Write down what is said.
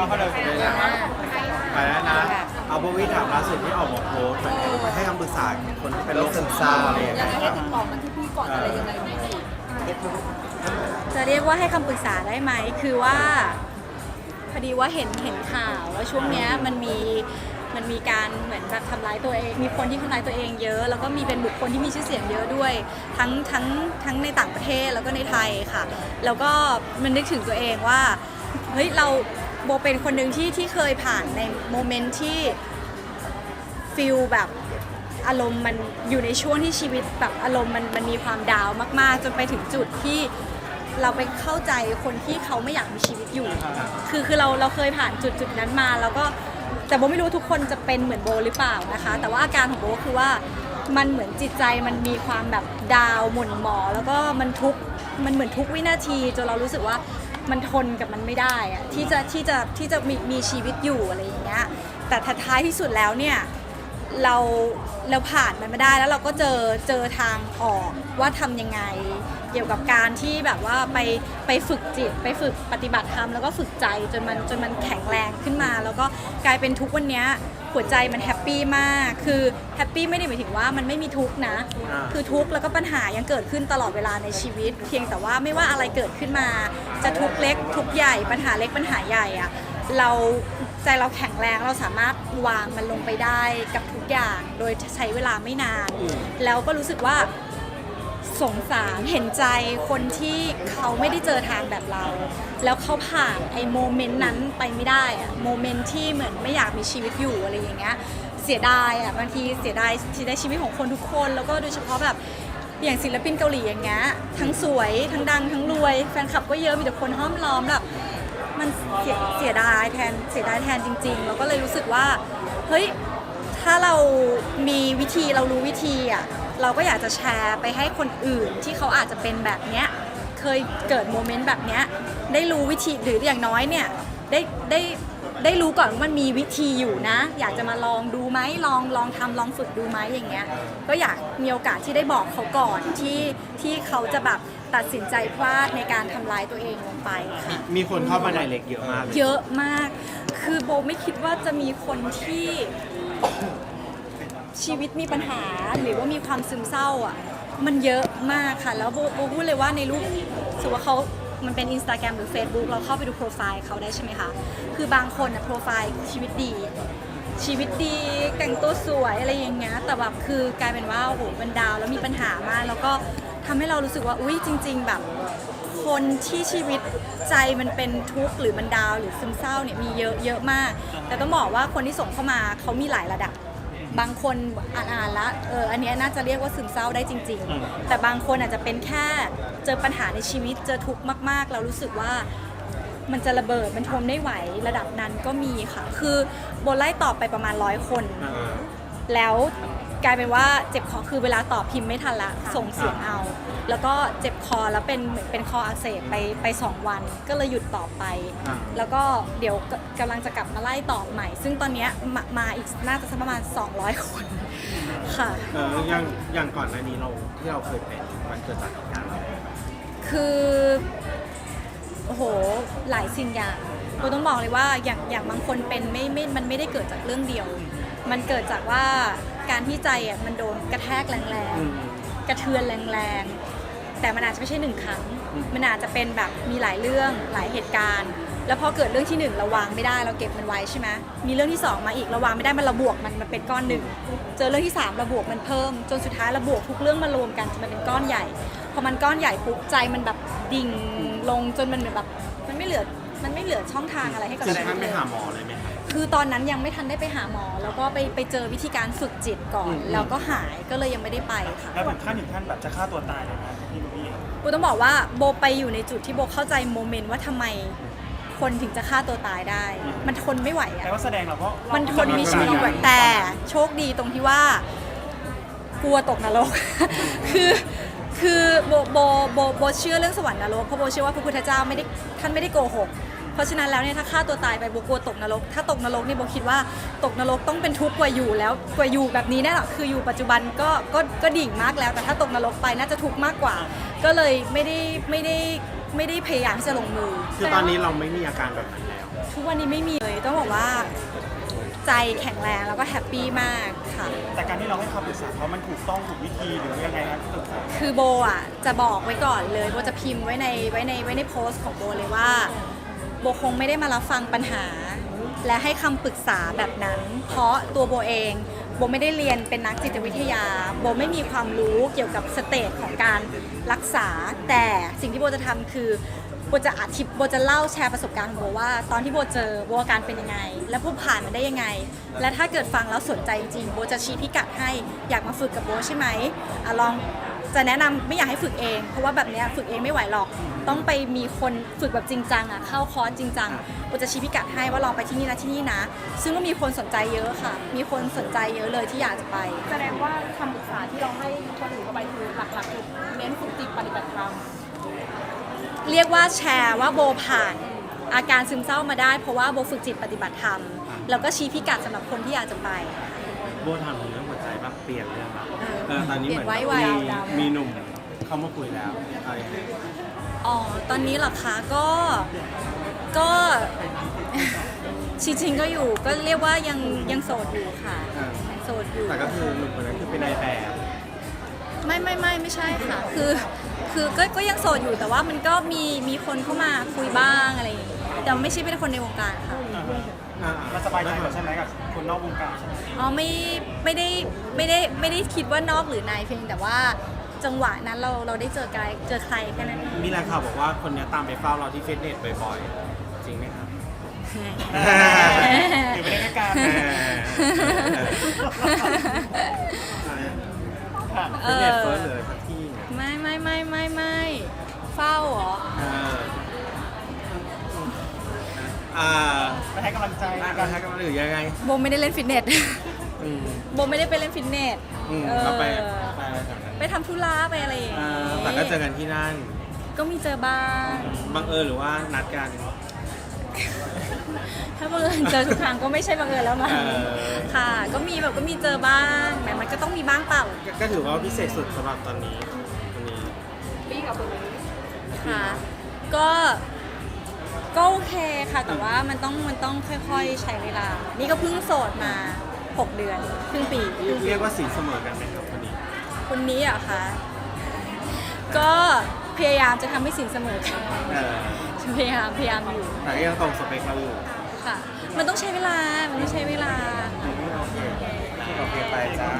เอาเข้าเลยเลยนะไปแล้วนะ เอาโบวี่ถามล่าสุดที่ออกมาโพสต์ไปให้คำปรึกษาคนที่เป็นโรคซึมเศร้าอะไรอย่างเงี้ยให้ติดต่อมาที่พี่ก่อนอะไรยังไงไหมจะเรียกว่าให้คำปรึกษาได้ไหม คือว่าพอดีว่าเห็นเห็นข่าวว่าช่วงเนี้ยมันมีมันมีการเหมือนแบบทำร้ายตัวเอง มีคนที่ทำร้ายตัวเองเยอะ แล้วก็มีเป็นบุคคลที่มีชื่อเสียงเยอะด้วย ทั้งทั้งทั้งในต่างประเทศแล้วก็ในไทยค่ะ แล้วก็มันนึกถึงตัวเองว่า เฮ้ยเรา โบเป็นคนหนึ่งที่ที่เคยผ่านในโมเมนต์ที่ฟิลแบบอารมณ์มันอยู่ในช่วงที่ชีวิตแบบอารมณ์มันมันมีความดาวน์มาก ๆ จนไปถึงจุดที่เราไปเข้าใจคนที่เขาไม่อยากมีชีวิตอยู่ คือคือเราเราเคยผ่านจุดจุดนั้นมา แล้วก็แต่โบไม่รู้ทุกคนจะเป็นเหมือนโบหรือเปล่านะคะ แต่ว่าอาการของโบคือว่ามันเหมือนจิตใจมันมีความแบบดาวน์หม่นหมองแล้วก็มันทุกข์มันเหมือนทุกวินาทีจนเรารู้สึกว่า มันทนกับมันไม่ได้อะที่จะที่จะที่จะมีมีชีวิตอยู่อะไรอย่างเงี้ยแต่ท้ายที่สุดแล้วเนี่ยเราเราผ่านมันมาได้แล้วเราก็เจอเจอทางออกว่าทำยังไง เกี่ยวกับการที่แบบว่าไปไปฝึกจิต ไปฝึกปฏิบัติธรรมแล้วก็ฝึกใจจนมันจนมันแข็งแรงขึ้นมา แล้วก็กลายเป็นทุกวันเนี้ยหัวใจมันแฮปปี้มาก คือแฮปปี้ไม่ได้หมายถึงว่ามันไม่มีทุกข์นะคือทุกข์แล้วก็ปัญหายังเกิดขึ้นตลอดเวลาในชีวิต เพียงแต่ว่าไม่ว่าอะไรเกิดขึ้นมา จะทุกข์เล็กทุกข์ใหญ่ปัญหาเล็กปัญหาใหญ่อะเราใจเราแข็งแรงเราสามารถวางมันลงไปได้กับทุกอย่าง โดยใช้เวลาไม่นาน แล้วก็รู้สึกว่า สงสารเห็นใจคนที่เขาไม่ได้เจอทางแบบเรา แล้วเขาผ่านไอ้โมเมนต์นั้นไปไม่ได้อะโมเมนต์ที่เหมือนไม่อยากมีชีวิตอยู่อะไรอย่างเงี้ยเสียดายอะบางทีเสียดายที่ได้ชีวิตของคนทุกคน แล้วก็โดยเฉพาะแบบอย่างศิลปินเกาหลีอย่างเงี้ยทั้งสวยทั้งดังทั้งรวยแฟนคลับก็เยอะมีแต่คนห้อมล้อมแบบมันเสียเสียดายแทนเสียดายแทนจริงๆแล้วก็เลยรู้สึกว่าเฮ้ยถ้าเรามีวิธีเรารู้วิธีอะ เราก็อยากจะแชร์ไปให้คนอื่นที่เขาอาจจะเป็นแบบเนี้ยเคยเกิดโมเมนต์แบบเนี้ยได้รู้วิธีหรืออย่างน้อยเนี่ยได้ได้ได้รู้ก่อนว่ามันมีวิธีอยู่นะ อยากจะมาลองดูไหมลองลองทำลองฝึกดูไหมอย่างเงี้ยก็อยากมีโอกาสที่ได้บอกเขาก่อนที่ที่เขาจะแบบตัดสินใจพลาดในการทำร้ายตัวเองลงไปค่ะมีคนเข้ามาไดเรกเยอะมากเลยเยอะมาก คือโบไม่คิดว่าจะมีคนที่ ชีวิตมีปัญหาหรือว่ามีความซึมเศร้าอะมันเยอะมากค่ะ แล้วโบโบพูดเลยว่าในรูปสมมติว่าเขามันเป็น Instagram หรือ Facebook เราเข้าไปดูโปรไฟล์เขาได้ใช่ไหมคะ คือบางคนอะโปรไฟล์ชีวิตดี ชีวิตดีแต่งตัวสวยอะไรอย่างเงี้ยแต่แบบคือกลายเป็นว่าโอ้โหเป็นดาวแล้วมีปัญหามาก แล้วก็ทำให้เรารู้สึกว่าอุ้ยจริง ๆ แบบ คนที่ชีวิตใจมันเป็นทุกข์หรือมันดาวหรือซึมเศร้าเนี่ยมีเยอะเยอะมาก แต่ต้องบอกว่าคนที่ส่งเข้ามาเขามีหลายระดับ บางคนอ่านๆแล้วเอออันเนี้ยน่าจะเรียกว่าซึมเศร้าได้จริงๆแต่บางคนอาจจะเป็นแค่เจอปัญหาในชีวิตเจอทุกข์มากๆแล้วรู้สึกว่า มันจะระเบิดมันทนไม่ไหวระดับนั้นก็มีค่ะ คือโบไล่ตอบไปประมาณร้อยคน อ่า แล้วกลายเป็นว่าเจ็บคอคือเวลาตอบพิมพ์ไม่ทันละส่งเสียงเอา แล้วก็เจ็บคอแล้วเป็นเหมือนเป็นคออักเสบไปไปสองวัน ก็เลยหยุดตอบไป อ่า แล้วก็เดี๋ยวกกำลังจะกลับมาไล่ตอบใหม่ ซึ่งตอนเนี้ยมามาอีกน่าจะสักประมาณ 200 คนค่ะ เอออย่างอย่างก่อนหน้านี้เราที่เราเคยเป็นมันเกิดจากเหตุการณ์อะไรคือโอ้โหหลายสิ่งอย่างเราต้องบอกเลยว่าอย่างอย่างบางคนเป็นไม่ไม่มันไม่ได้เกิดจากเรื่องเดียว มันเกิดจากว่าการที่ใจอะมันโดนกระแทกแรงอืม ๆ กระเทือนแรงๆ แต่มันอาจจะไม่ใช่หนึ่งครั้ง อืม มันอาจจะเป็นแบบมีหลายเรื่องหลายเหตุการณ์ แล้วพอเกิดเรื่องที่หนึ่งเราวางไม่ได้เราเก็บมันไว้ใช่ไหมมีเรื่องที่สองมาอีกเราวางไม่ได้มันระบวกมันมันเป็นก้อนหนึ่ง เจอเรื่องที่สามระบวกมันเพิ่ม จนสุดท้ายระบวกทุกเรื่องมารวมกันจนมันเป็นก้อนใหญ่ พอมันก้อนใหญ่ปุ๊บใจมันแบบดิ่งลงจนมันแบบ มันไม่เหลือมันไม่เหลือช่องทางอะไรให้กับถึงชีวิขั้ตนเลไปยหาหมอเลยไหม ครับคือตอนนั้นยังไม่ทันได้ไปหาหมอ แล้วก็ไปไปเจอวิธีการฝึกจิตก่อนอืมแล้วก็หายก็เลยยังไม่ได้ไปค่ะแล้วถึงขั้นถึงขั้นแบบจะฆ่าตัวตายเลยนะพี่พี่โบต้องบอกว่าโบไปอยู่ในจุดที่โบเข้าใจโมเมนต์ว่าทำไมคนถึงจะฆ่าตัวตายได้ มันทนไม่ไหวอะแต่ว่าแสดงเราก็มันทนมีชีวิตอยู่แบบแต่โชคดีตรงที่ว่ากลัวตกนรก คือคือโบโบโบโบเชื่อเรื่องสวรรค์นรกเพราะโบเชื่อว่าพระพุทธเจ้าไม่ได้ท่านไม่ได้โกหกเพ ราะฉะนั้นแล้วเนี่ยถ้าฆ่าตัวตายไปโบกลัวตกนรก ถ้าตกนรกนี่โบคิดว่าตกนรกต้องเป็นทุกข์กว่าอยู่แล้วกว่าอยู่แบบนี้แน่หรอนคืออยู่ปัจจุบันก็ก็ก็ดิ่งมากแล้ว แต่ถ้าตกนรกไปน่าจะทุกข์มากกว่า ก็เลยไม่ได้ไม่ได้ไม่ได้พยายามที่จะลงมือ คือตอนนี้เราไม่มีอาการแบบนั้นแล้ว ทุกวันนี้ไม่มีเลยต้องบอกว่าใจแข็งแรงแล้วก็แฮปปี้มากค่ะ แต่การที่เราให้คำปรึกษาเขามันถูกต้องถูกวิธีหรือยังไงครับที่ปรึกษาคือโบอะจะบอกไว้ก่อนเลยโบจะพิมพ์ไว้ในไว้ในไว้ในโพสต์ของโบเลยว่า โบคงไม่ได้มารับฟังปัญหา และให้คำปรึกษาแบบนั้น เพราะตัวโบเองโบไม่ได้เรียนเป็นนักจิตวิทยา โบไม่มีความรู้เกี่ยวกับสเตจของการรักษา แต่สิ่งที่โบจะทำคือโบจะอธิบโบจะเล่าแชร์ประสบการณ์ของโบว่า ตอนที่โบเจอโบอาการเป็นยังไง และโบผ่านมันได้ยังไง และถ้าเกิดฟังแล้วสนใจจริงโบจะชี้พิกัดให้อยากมาฝึกกับโบใช่ไหมอลอง จะแนะนำไม่อยากให้ฝึกเอง เพราะว่าแบบเนี้ยฝึกเองไม่ไหวหรอก ต้องไปมีคนฝึกแบบจริงจังอะเข้าคอร์สจริงจังโบจะชี้พิกัดให้ว่าลองไปที่นี่นะที่นี่นะ ซึ่งก็มีคนสนใจเยอะค่ะ มีคนสนใจเยอะเลยที่อยากจะไป แสดงว่าคำปรึกษาที่เราให้คนอื่นเข้าไปคือหลักๆคือเน้นฝึกจิตปฏิบัติธรรมเรียกว่าแชร์ว่าโบผ่านอาการซึมเศร้ามาได้ เพราะว่าโบฝึกจิตปฏิบัติธรรม แล้วก็ชี้พิกัดสำหรับคนที่อยากจะไป โบถามถึงเรื่องหัวใจบ้างเปลี่ยนเรื่องบ้าง เออเออตอนนี้เหมือนเปลี่ยนไว้มีไวมีหนุ่มเข้ามาคุยแล้วอะไรยังไงอ๋อ ตอนนี้เหรอคะ ก็ ก็ จริงๆก็อยู่ ก็เรียกว่ายังยังโสดอยู่ค่ะอ่าโสดอยู่ แต่ก็คือหนุ่มคนนั้นคือเป็นนายแบบไม่ไม่ไม่ไม่ใช่ค่ะ คือ คือก็ก็ยังโสดอยู่แต่ว่ามันก็มีมีคนเข้ามาคุยบ้างอะไรอย่างเงี้ยแต่ไม่ใช่เป็นคนในวงการค่ะ อ่าฮะอ่ามันสบายใจกว่าใช่ไหมกับ คนนอกวงการใช่ไหมอ๋อไม่ไม่ได้ไม่ได้ไม่ได้คิดว่านอกหรือในเพียงแต่ว่าจังหวะนั้นเราเราได้เจอใครเจอใครแค่นั้นเองมีแรงข่าวบอกว่าคนเนี้ยตามไปเฝ้าเราที่ฟิตเนสบ่อยๆ จริงไหมครับถือไม่ได้แค่การเออฟิตเนสเฟิร์สเลยสักที่เนี่ยไม่ไม่ไม่ไม่ไม่เฝ้าเหรอ เอออ่า ไปให้กำลังใจอ่ากัการนทักกันมาหรือยังไงโบไม่ได้เล่นฟิตเนส อืมโบไม่ได้ไปเล่นฟิตเนสอืมเออเราไปไปอะไรแถวนั้นไปทำธุระไปอะไรอย่างอ่างี้แต่ก็เจอกันที่นั่นก็มีเจอบ้าง บังเอิญหรือว่านัดกัน ถ้าบังเอิญเจอทุกครั้งก็ไม่ใช่บังเอิญแล้วมั้งเออ ค่ะ ก็มีแบบก็มีเจอบ้างแต่มันก็ต้องมีบ้างเปล่าก็ก็ถือว่าพิเศษสุดสำหรับตอนนี้วันนี้ปีกับคนนี้ค่ะ ก็ ก็โอเคค่ะ แต่ว่ามันต้องมันต้องค่อยๆใช้เวลา นี่ก็เพิ่งโสดมา 6 เดือนครึ่งปีครึ่งปีเรียกว่าสีเสมอกันไหมครับวันนี้ คนนี้เหรอะคะก็พยายามจะทำให้สินเสมอกันเออพยายามพยายามอยู่แต่ก็ยังตรงสเปคเราอยู่ค่ะ มันต้องใช้เวลา มันต้องใช้เวลา โอเคโอเคไปจ้า